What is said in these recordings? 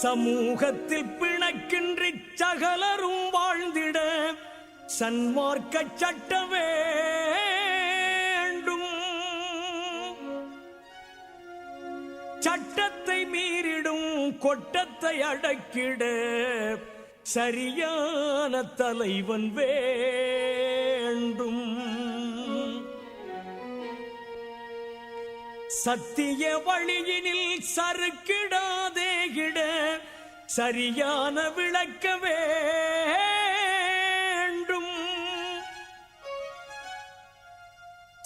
சமூகத்தில் பிணக்கின்றி சகலரும் வாழ்ந்திட சன்மார்க்க சட்ட வேண்டும் சட்டத்தை மீறிடும் கொட்டத்தை அடக்கிட சரியான தலைவன் வேண்டும். சத்திய வழியினில் சறுக்கிடாதே கிட சரியான விளக்க வேண்டும்.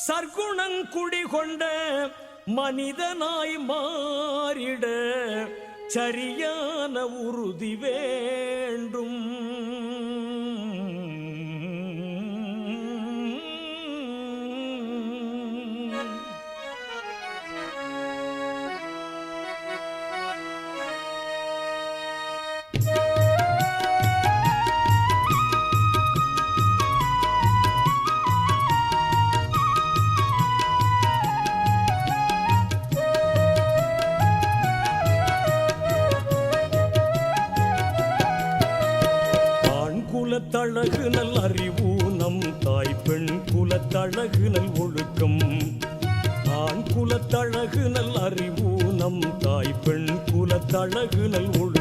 சர்க்குணங்குடி கொண்ட மனிதனாய் மாறிட சரியான உறுதி வேண்டும். குலத்தழகு நல் அறிவு நம் தாய் பெண் குலத்தழகு நல் ஒழுக்கம். ஆண் குலத்தழகு நல் அறிவு நம் தாய் பெண் குலத்தழகு நல் ஒழுக்கம்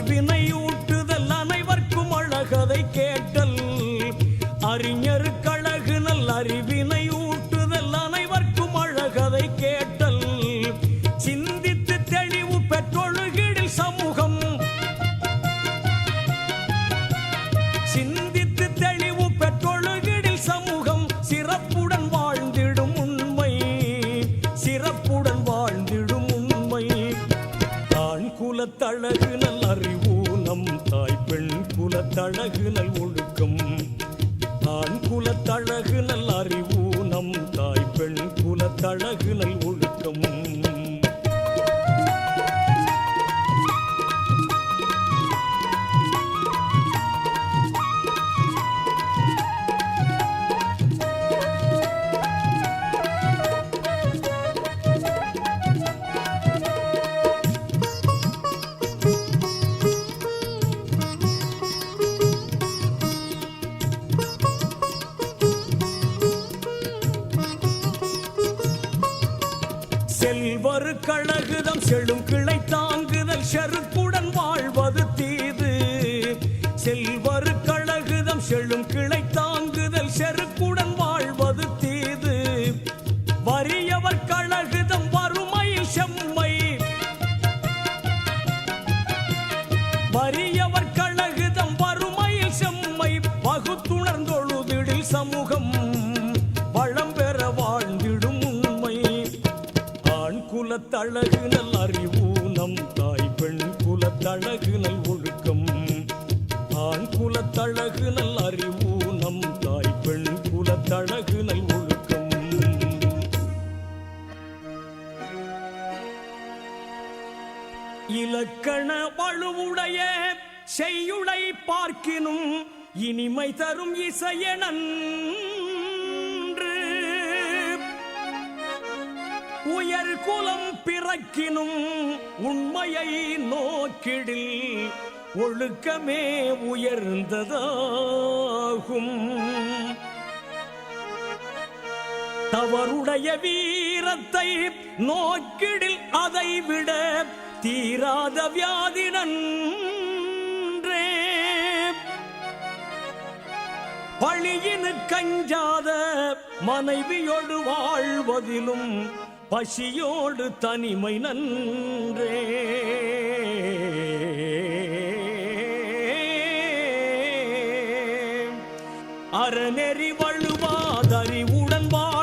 நல் குலத்தழகு நல் ஒழுக்கம். ஆண் குலத்தழகு நல் அறிவு நம் தாய் பெண் குலத்தழகு நல் செல்வரு கழகுதம் செழும் கிளை தாங்குதல் செருக்குடன் வாழ்வது தீது. செல்வரு கழகுதம் செழும் கிளை தாங்குதல் செருக்குடன் வாழ்வது தீது. வறியவர் கழகுதம் வறுமையில் செம்மை. வறியவர் கழகுதம் வறுமையில் செம்மை. பகுத்துணர்ந்தொழுதிடில் சமூகம் குலத்தழகு நல் அறிவு நம் தாய் பெண் குலத்தழகு நல் ஒழுக்கம். ஆண் குலத்தழகு நல் அறிவு நம் தாய் பெண் குலத்தழகு நல் ஒழுக்கம். இலக்கண வலுவுடைய செய்யுளை பார்க்கினும் இனிமை தரும் இசையனன் உயர் குலம் பிறக்கினும் உண்மையை நோக்கிடில் ஒழுக்கமே உயர்ந்ததாகும். தவறுடைய வீரத்தை நோக்கிடில் அதை விட தீராத வியாதி பழியினு கஞ்சாத மனைவியோடு வாழ்வதிலும் பசியோடு தனிமை நன்றே. அறநெறி வழுவாதறிவுடன் வா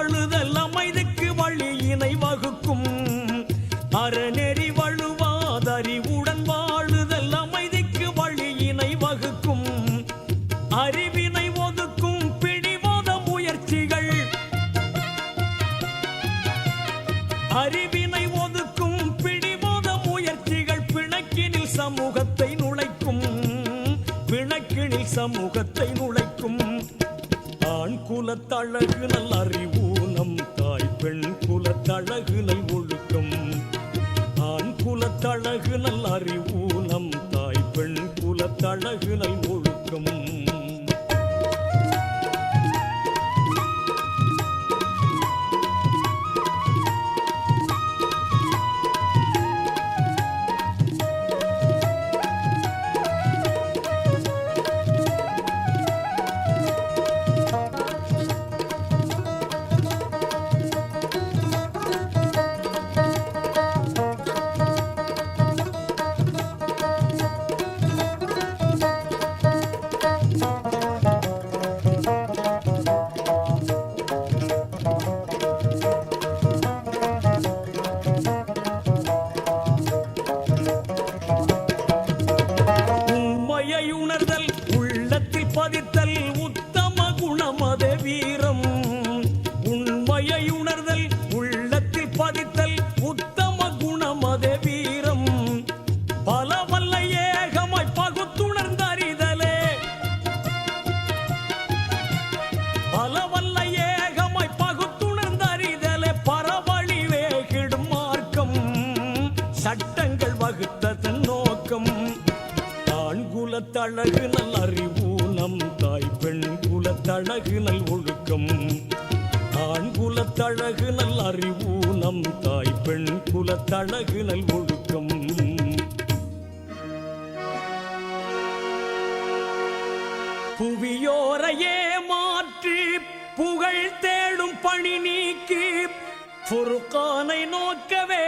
அறிவினை ஒதுக்கும் பிடிவாத முயற்சிகள் பிணக்கினில் சமூகத்தை நுழைக்கும். பிணக்கினில் சமூகத்தை நுழைக்கும். ஆண் குலத்தழகு நல் அறிவூனம் தாய் பெண் குலத்தழகு நல் ஒழுக்கம். ஆண் குலத்தழகு நல் அறிவூனம் தாய் பெண் குலத்தழகு நல் ஒழுக்கம் குலத்தழகு நல் அறிவு நம் தாய் பெண் குலத்தழகு நல் ஒழுக்கம். ஆண் குலத்தழகு நல் அறிவு நம் தாய் பெண் குலத்தழகு நல் ஒழுக்கம். புவியோரையே மாற்றி புகழ் தேடும் பணி நீக்கி பொறுக்கானை நோக்கவே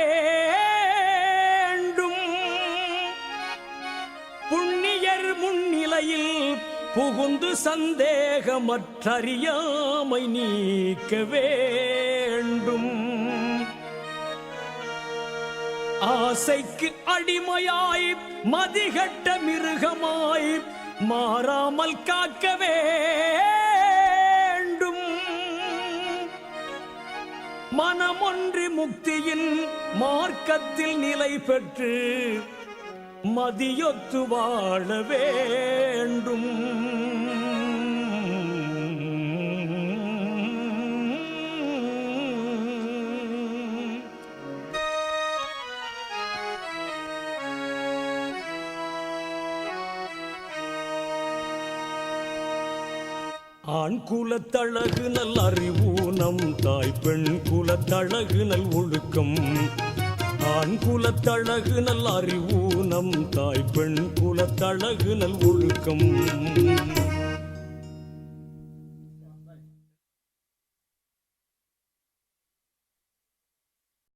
முன்னிலையில் புகுந்து சந்தேகமற்றறியாமை நீக்க வேண்டும். ஆசைக்கு அடிமையாய் மதிகட்ட மிருகமாய் மாறாமல் காக்க வேண்டும். மனமொன்றி முக்தியின் மார்க்கத்தில் நிலை பெற்று மதியொத்து வாழ வேண்டும். ஆண் குலத்தழகு நல் நம் தாய் பெண் குலத்தழகு நல் ஒழுக்கம். ஆண் குலத்தழகு நல் அறிவு நம் தாய் பெண் குலத்தழகு நல் ஒழுக்கம்.